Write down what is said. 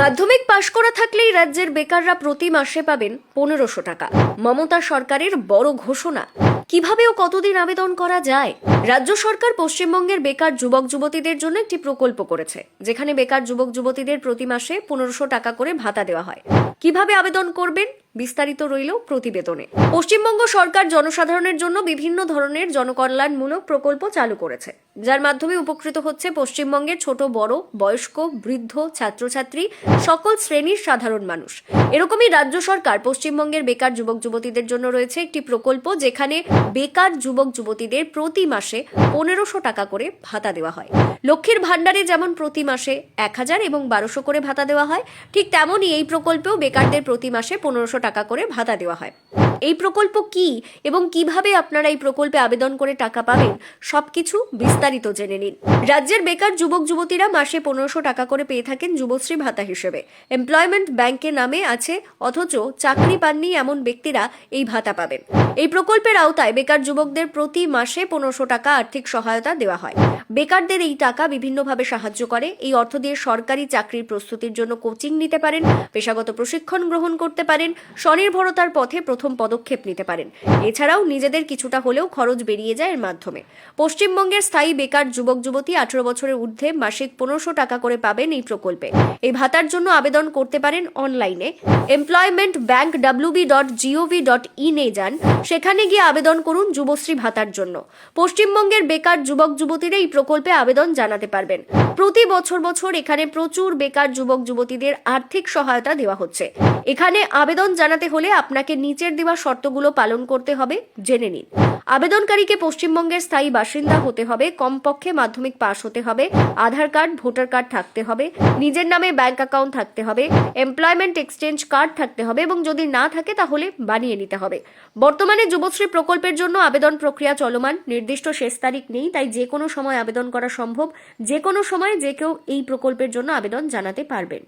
মাধ্যমিক পাশ করা থাকলেই রাজ্যের বেকাররা প্রতি মাসে পাবেন পনেরোশো টাকা। মমতা সরকারের বড় ঘোষণা। কীভাবে ও কতদিন আবেদন করা যায়? রাজ্য সরকার পশ্চিমবঙ্গের বেকার যুবক যুবতীদের জন্য একটি প্রকল্প করেছে, যেখানে বেকার যুবক যুবতীদের প্রতি মাসে পনেরোশো টাকা করে ভাতা দেওয়া হয়। কীভাবে আবেদন করবেন? বিস্তারিত রইল প্রতিবেদনে। পশ্চিমবঙ্গ সরকার জনসাধারণের জন্য বিভিন্ন ধরনের জনকল্যাণমূলক প্রকল্প চালু করেছে। যার মাধ্যমে উপকৃত হচ্ছে পশ্চিমবঙ্গের ছোট, বড়, বয়স্ক, বৃদ্ধ, ছাত্রছাত্রী, সকল শ্রেণির সাধারণ মানুষ। এরকমই রাজ্য সরকার পশ্চিমবঙ্গের বেকার যুবক যুবতীদের জন্য রয়েছে একটি প্রকল্প, যেখানে বেকার যুবক যুবতীদের প্রতি মাসে পনেরোশো টাকা করে ভাতা দেওয়া হয়। লক্ষ্মীর ভাণ্ডারে যেমন প্রতি মাসে এক হাজার এবং বারোশো করে ভাতা দেওয়া হয়, ঠিক তেমনই এই প্রকল্পেও বেকারদের প্রতি মাসে পনেরোশো টাকা করে ভাতা দেওয়া হয়। এই প্রকল্প কি এবং কীভাবে আপনারা এই প্রকল্পে আবেদন করে টাকা পাবেন? সবকিছু বিস্তারিত জেনে নিন। রাজ্যের বেকার যুবক যুবতীরা মাসে পনেরোশো টাকা করে পেয়ে থাকেন যুবশ্রী ভাতা হিসেবে। এমপ্লয়মেন্ট ব্যাংকে নামে আছে, অথচ চাকরি পাননি এমন ব্যক্তিরা এই ভাতা পাবেন। এই প্রকল্পের আওতায় বেকার যুবকদের প্রতি মাসে পনেরোশো টাকা আর্থিক সহায়তা দেওয়া হয়। বেকারদের এই টাকা বিভিন্নভাবে সাহায্য করে। এই অর্থ দিয়ে সরকারি চাকরির প্রস্তুতির জন্য কোচিং নিতে পারেন, পেশাগত প্রশিক্ষণ গ্রহণ করতে পারেন, স্বনির্ভরতার পথে প্রথম পদক্ষেপ নিতে পারেন। এছাড়াও নিজেদের কিছুটা হলেও খরচ বেরিয়ে যায় এর মাধ্যমে। পশ্চিমবঙ্গের স্থায়ী বেকার যুবক, যুবতী আঠারো বছরের ঊর্ধ্বে মাসিক পনেরোশো টাকা করে পাবেন এই প্রকল্পে। এই ভাতার জন্য আবেদন করতে পারেন অনলাইনে। Employment bank WB dot gov dot ইনে যান। সেখানে গিয়ে আবেদন করুন যুবশ্রী ভাতার জন্য। পশ্চিমবঙ্গের বেকার যুবক, যুবতীরা এই প্রকল্পে আবেদন জানাতে পারবেন। প্রতি বছর বছর এখানে প্রচুর বেকার যুবক, যুবতীদের আর্থিক সহায়তা দেওয়া হচ্ছে। এখানে আবেদন জানাতে হলে আপনাকে নিচের দেওয়া শর্তগুলো পালন করতে হবে, জেনে নিন। আবেদনকারীকে পশ্চিমবঙ্গের স্থায়ী বাসিন্দা হতে হবে, কমপক্ষে মাধ্যমিক পাশ হতে হবে, আধার কার্ড, ভোটার কার্ড থাকতে হবে, নিজের নামে ব্যাংক অ্যাকাউন্ট থাকতে হবে, এমপ্লয়মেন্ট এক্সচেঞ্জ কার্ড থাকতে হবে এবং যদি না থাকে তাহলে বানিয়ে নিতে হবে। বর্তমানে যুবশ্রী প্রকল্পের জন্য আবেদন প্রক্রিয়া চলমান, নির্দিষ্ট শেষ তারিখ নেই, তাই যে কোনো সময় আবেদন করা সম্ভব, যে কোনো সময় যে কেউ এই প্রকল্পের জন্য আবেদন জানাতে পারবেন।